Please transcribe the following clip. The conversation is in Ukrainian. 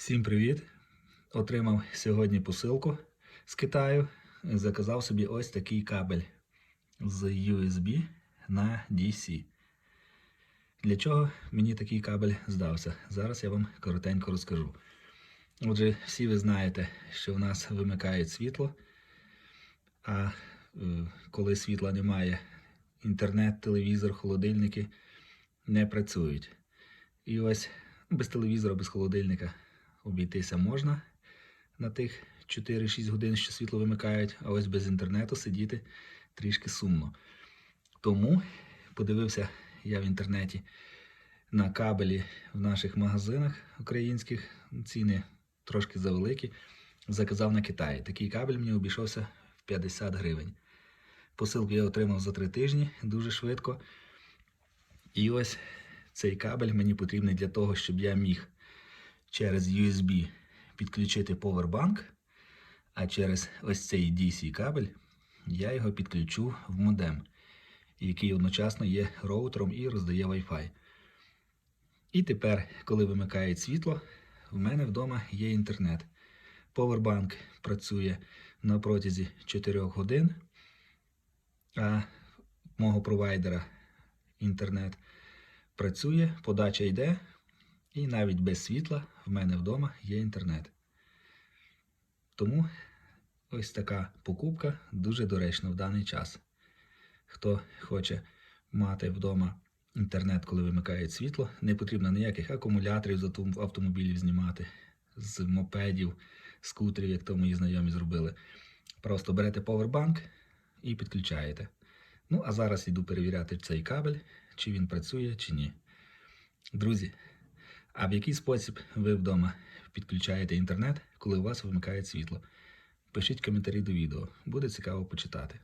Всім привіт! Отримав сьогодні посилку з Китаю. Заказав собі ось такий кабель з USB на DC. Для чого мені такий кабель здався? Зараз я вам коротенько розкажу. Отже, всі ви знаєте, що в нас вимикає світло, а е, коли світла немає, інтернет, телевізор, холодильники не працюють. І ось без телевізора, без холодильника обійтися можна на тих 4-6 годин, що світло вимикають, а ось без інтернету сидіти трішки сумно. Тому подивився я в інтернеті на кабелі в наших магазинах українських. Ціни трошки завеликі. Заказав на Китаї. Такий кабель мені обійшовся в 50 гривень. Посилку я отримав за 3 тижні дуже швидко. І ось цей кабель мені потрібний для того, щоб я міг через USB підключити Powerbank, а через ось цей DC кабель я його підключу в модем, який одночасно є роутером і роздає Wi-Fi. І тепер, коли вимикає світло, в мене вдома є інтернет. Powerbank працює на протязі 4 годин, а мого провайдера інтернет працює, подача йде, і навіть без світла в мене вдома є інтернет. Тому ось така покупка дуже доречна в даний час. Хто хоче мати вдома інтернет, коли вимикає світло, не потрібно ніяких акумуляторів з автомобілів знімати, з мопедів, скутерів, як то мої знайомі зробили. Просто берете повербанк і підключаєте. Ну, а зараз йду перевіряти цей кабель, чи він працює, чи ні. Друзі, а в який спосіб ви вдома підключаєте інтернет, коли у вас вимикає світло? Пишіть коментарі до відео, буде цікаво почитати.